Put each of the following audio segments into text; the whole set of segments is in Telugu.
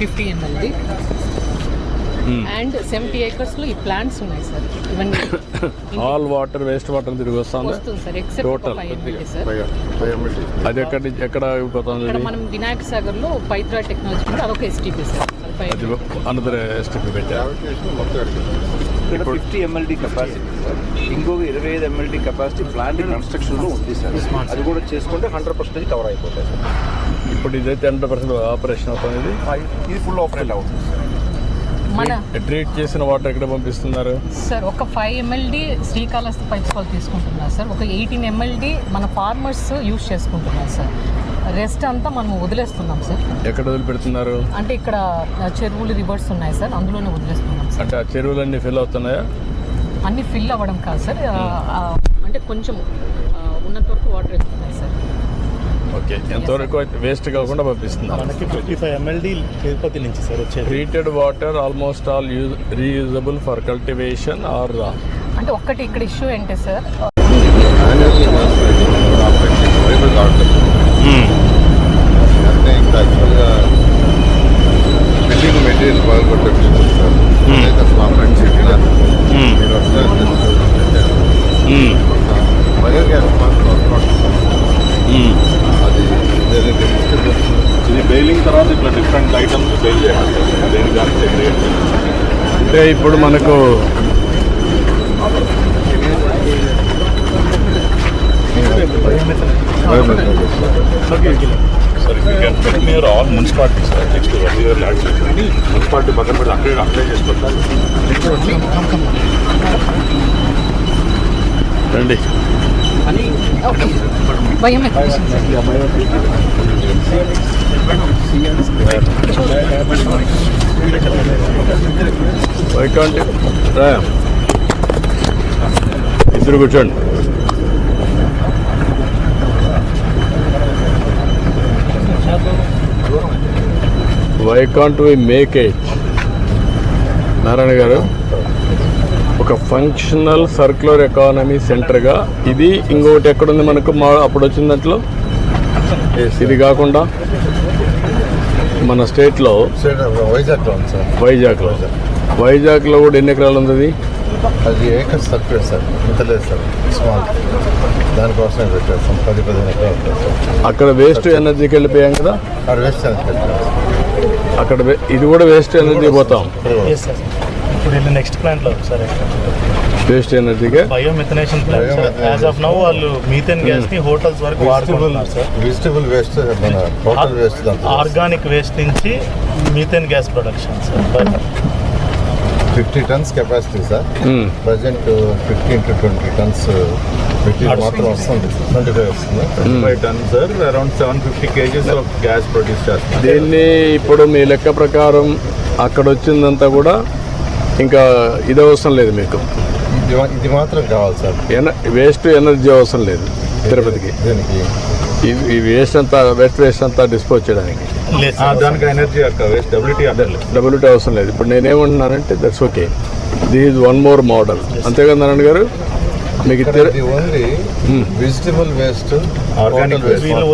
ఫిఫ్టీ ఎంఎల్ది అండ్ సెవెంటీ ఏకర్స్లో ఈ ప్లాంట్స్ ఉన్నాయి సార్. ఇవన్నీ. ఆల్ వాటర్ వేస్ట్ వాటర్ తిరిగి వస్తుంది? సార్. ఎక్సెప్ట్ టోటల్ అది ఎక్కడ ఎక్కడ ఇక్కడ మనం వినాయక సాగర్లో పైత్రా టెక్నాలజీ కూడా అదొక ఎస్టీపీ సార్. అనదర్ ఎస్టీపీ పెట్టారు. ఫిఫ్టీ ఎంఎల్డి కెపాసిటీ సార్ ఇంకొక ఇరవై ఐదు ఎంఎల్డి కెపాసిటీ ప్లాంట్ కన్స్ట్రక్షన్లో ఉంది సార్ అది కూడా చేసుకుంటే హండ్రెడ్ పర్సెంటేజ్ కవర్ అయిపోతుంది సార్ ఇప్పుడు ఇదైతే హండ్రెడ్ పర్సెంట్ ఆపరేషన్ అవుతుంది ఇది. ఫుల్ ఆపరేట్ అవుతుంది సార్ మన ట్రీట్ చేసిన వాటర్ ఎక్కడ పంపిస్తున్నారు? సార్ ఒక ఫైవ్ ఎంఎల్డి శ్రీకాళహస్తి పైప్స్ వాళ్ళు తీసుకుంటున్నారు సార్. ఒక ఎయిటీన్ ఎంఎల్డి మన ఫార్మర్స్ యూస్ చేసుకుంటున్నారు సార్. రెస్ట్ అంతా మనం వదిలేస్తున్నాం సార్. ఎక్కడ వదిలిపెడుతున్నారు? అంటే ఇక్కడ చెరువులు రివర్స్ ఉన్నాయి సార్. అందులోనే వదిలేస్తున్నాం సార్. అంటే ఆ చెరువులన్నీ ఫిల్ అవుతున్నాయా? అన్ని ఫిల్ అవ్వడం కాదు సార్. అంటే కొంచెం ఉన్నంత వరకు వాటర్ వెళ్తున్నాయి సార్. ఓకే. ఎంతవరకు అయితే వేస్ట్ కాకుండా పంపిస్తున్నారు? మనకి ఫిఫ్టీ ఫైవ్ ఎంఎల్డి తిరుపతి నుంచి సార్ వచ్చేది. Treated water almost all use reusable for cultivation are అంటే ఒక్కటి ఇక్కడ ఇష్యూ ఏంటి సార్? అంటే ఇంకా యాక్చువల్గా బిల్డింగ్ మెటీరియల్ కొట్టేస్తుంది సార్ చెప్పిన ఇది బెయిలింగ్ తర్వాత ఇట్లా డిఫరెంట్ ఐటమ్స్ బెయిల్ చేయాలి. అంటే ఇప్పుడు మనకు సార్ ఇక్కడ మీరు all municipality sir next year lad municipality పక్కన పెట్టి అప్లై అప్లై చేసుకోవాలి రండి. ఇద్దరు కూర్చోండి. Why can't we make it Narayana గారు ఒక ఫంక్షనల్ సర్క్యులర్ ఎకానమీ సెంటర్గా ఇది ఇంకొకటి ఎక్కడుంది మనకు? మా అప్పుడు వచ్చిన దాంట్లో? ఇది కాకుండా మన స్టేట్లో వైజాగ్లో వైజాగ్లో వైజాగ్లో కూడా ఎన్ని ఎకరాలు ఉంది అది? ఏకర్స్ తక్కువే సార్ ఇంత లేదు సార్ స్మాల్ దానికోసమే పెట్టేస్తాం పది పదిహేను ఎకరాలు అక్కడ వేస్ట్ ఎనర్జీకి వెళ్ళిపోయాం కదా? అక్కడ వేస్ట్ అక్కడ వే- ఇది కూడా వేస్ట్ ఎనర్జీ పోతాం. ఇప్పుడు వెళ్ళి నెక్స్ట్ ప్లాంట్లో సార్ వేస్ట్ ఎనర్జీగా bio methanation plant sir as of now వాళ్ళు మీథేన్ గ్యాస్ని హోటల్స్ వరకు వాడుకుంటున్నారు sir vegetable waste total waste organic waste నుంచి methane gas production sir fifty tons capacity sir present fifteen to twenty tons material మాత్రం వస్తుంది ట్వంటీ ఫైవ్ వస్తుంది five ton sir around seven fifty kgs of gas produce చేస్తారు దీన్ని ఇప్పుడు మీ లెక్క ప్రకారం అక్కడ వచ్చిందంతా కూడా ఇంకా ఇది అవసరం లేదు మీకు. ఇది మాత్రం కావాలి సార్ ఎన వేస్ట్ ఎనర్జీ అవసరం లేదు తిరుపతికి. దీనికి ఈ- వేస్ట్ అంతా వేస్ట్ వేస్ట్ అంతా డిస్పోజ్ చేయడానికి. దానికి ఎనర్జీ వేస్ట్. డబ్ల్యూటీ డబ్ల్యూటీ అవసరం లేదు. ఇప్పుడు నేనేమంటున్నానంటే that's okay this is one more model అంతే కదా నారాయణ గారు? మీకు ఓన్లీ వెజిటబుల్ వేస్ట్ waste. వీళ్ళు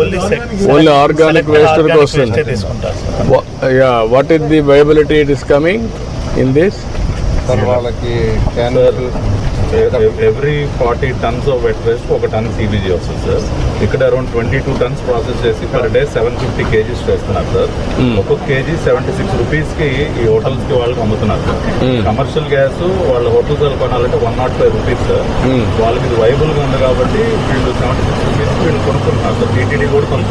ఓన్లీ organic waste వరకు వస్తుంది. Yeah what is the viability it is coming in this వాళ్ళకి can every forty tons of wet waste ఒక టన్ సిబిజీ వస్తుంది సార్ ఇక్కడ around twenty two tons process చేసి per day seven fifty kgs చేస్తున్నారు సార్ ఒక్కొక్క కేజీ సెవెంటీ సిక్స్ రూపీస్కి ఈ హోటల్స్కి వాళ్ళకి అమ్ముతున్నారు సార్ కమర్షియల్ గ్యాస్ వాళ్ళ హోటల్స్ వాళ్ళు కొనాలంటే one not five rupees sir వాళ్ళకి ఇది వైబుల్గా ఉంది కాబట్టి వీళ్ళు సెవెంటీ సిక్స్ రూపీస్ వీళ్ళు కొనుక్కుంటున్నారు సార్ టీటీడీ కూడా కొంత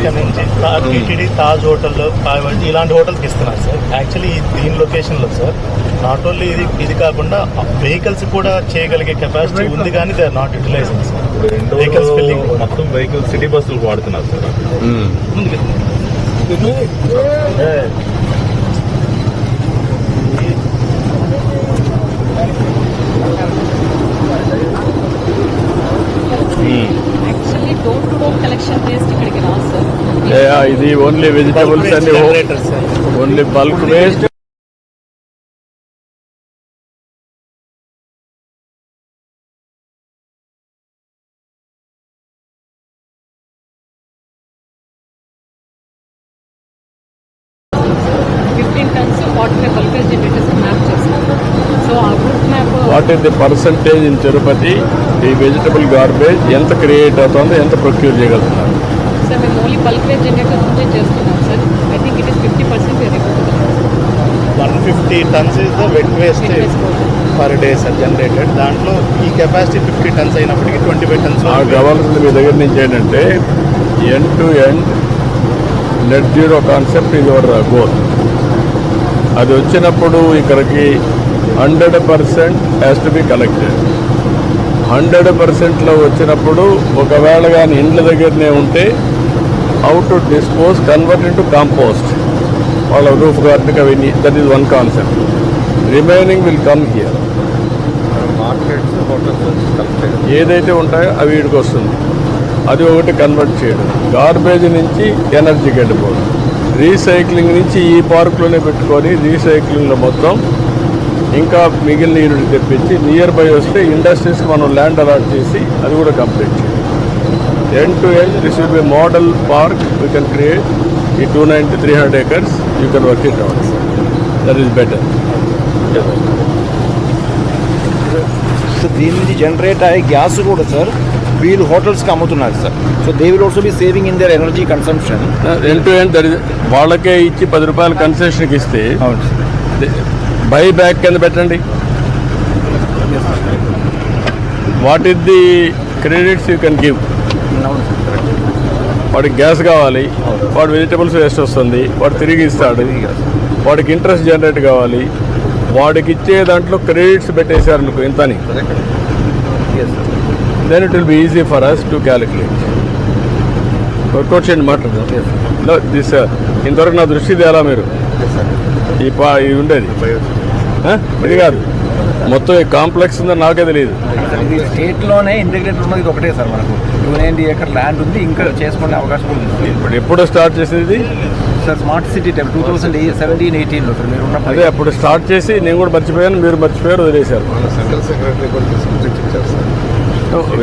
తాజ్ టీటీడీ తాజ్ హోటల్లో కావచ్చు ఇలాంటి హోటల్కి ఇస్తున్నారు సార్ యాక్చువల్లీ దీని లొకేషన్లో సార్ నాట్ ఓన్లీ ఇది ఇది కాకుండా వెహికల్స్ కూడా చేయగలిగే కెపాసిటీ ఉంది కానీ they are not utilising sir. Vehicles filling మొత్తం వెహికల్ సిటీ బస్సులు వాడుతున్నారు sir. Actually door to door collection waste ఇక్కడికి రాదు సార్. Yeah, ఇది only vegetables and only bulk waste what is the percentage in Tirupati? ఈ వెజిటబుల్ గార్బేజ్ ఎంత క్రియేట్ అవుతుందో ఎంత ప్రొక్యూర్ చేయగలుగుతున్నారు? సార్ మేము ఓన్లీ పల్కేజ్ జనరేటర్స్ నుంచే చేస్తున్నాం sir. I think it is fifty percent one fifty tons is the wet waste per day sir generated దాంట్లో ఈ కెపాసిటీ ఫిఫ్టీ టన్స్ అయినప్పటికీ ట్వంటీ ఫైవ్ టన్స్ కావాల్సింది మీ దగ్గర నుంచి ఏంటంటే end to end net zero concept ఇది యువర్ గోల్ అది వచ్చినప్పుడు ఇక్కడికి hundred percent has to be collected hundred పర్సెంట్లో వచ్చినప్పుడు ఒకవేళ కానీ ఇండ్ల దగ్గరనే ఉంటే how to dispose convert into compost వాళ్ళ రూఫ్ గార్డెన్కి అవన్నీ that is one concept remaining will come here ఏదైతే ఉంటాయో అవి వీడికి వస్తుంది. అది ఒకటి కన్వర్ట్ చేయడం. గార్బేజ్ నుంచి ఎనర్జీకి వెళ్ళిపోవడం. రీసైక్లింగ్ నుంచి ఈ పార్క్లోనే పెట్టుకొని రీసైక్లింగ్లో మొత్తం ఇంకా మిగిలిన యూనిట్ తెప్పించి నియర్ బై వస్తే ఇండస్ట్రీస్ మనం ల్యాండ్ అలాట్ చేసి అది కూడా కంప్లీట్ చేయాలి. End to end this will be model park you can create ఈ two ninety three hundred acres you can work it out that is better so దీని నుంచి జనరేట్ అయ్యే గ్యాస్ కూడా సార్ వీళ్ళు హోటల్స్కి అమ్ముతున్నారు sir so they will also be saving in their energy consumption end to end that వాళ్ళకే ఇచ్చి పది రూపాయలు కన్సెషన్కి ఇస్తే అవును సార్ బై బ్యాక్ కింద పెట్టండి. What is the credits you can give వాడికి గ్యాస్ కావాలి వాడు వెజిటబుల్స్ వేస్ట్ వస్తుంది వాడు తిరిగి ఇస్తాడు వాడికి ఇంట్రెస్ట్ జనరేట్ కావాలి వాడికి ఇచ్చే దాంట్లో క్రెడిట్స్ పెట్టేశారు అనుకో ఇంతని. Then it will be easy for us to calculate work out చేయండి మాట దిస్ ఇంతవరకు నా దృష్టి తేలా మీరు? ఈ పా ఇది ఉండేది? ఇది కాదు. మొత్తం ఈ కాంప్లెక్స్ ఉందని నాకే తెలియదు ఇది స్టేట్లోనే ఇంటిగ్రేటెడ్ ఉన్నది ఇది ఒకటే సార్ మనకు. టూ నైంటీ ఏకర్ ల్యాండ్ ఉంది ఇంకా చేసుకునే అవకాశం ఉంది. ఇప్పుడు ఎప్పుడు స్టార్ట్ చేసేది sir smart city type two thousand seventeen ఎయిటీన్లో సార్ మీరు అదే ఉన్నప్పుడు అప్పుడు స్టార్ట్ చేసి నేను కూడా మర్చిపోయాను మీరు మర్చిపోయారు వదిలేశారు. మన సెంట్రల్ సెక్రటరీ కూడా ఇచ్చారు సార్.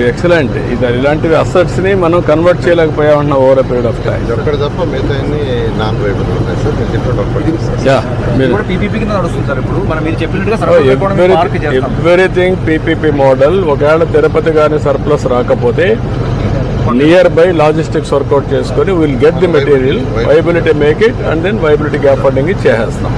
ఎక్సలెంట్ ఇది ఇలాంటివి అసెట్స్ని మనం కన్వర్ట్ చేయలేకపోయామన్న ఓవర్ పీరియడ్ ఆఫ్ టైం ఇది ఒక్కటి తప్ప మిగతా అన్ని నాన్ ఎవ్రీథింగ్ పీపీపీ మోడల్ ఒకవేళ తిరుపతి కానీ సర్ప్లస్ రాకపోతే నియర్ బై లాజిస్టిక్స్ వర్కౌట్ చేసుకొని will get the material viability make it and then viability gap funding చేసేస్తాం.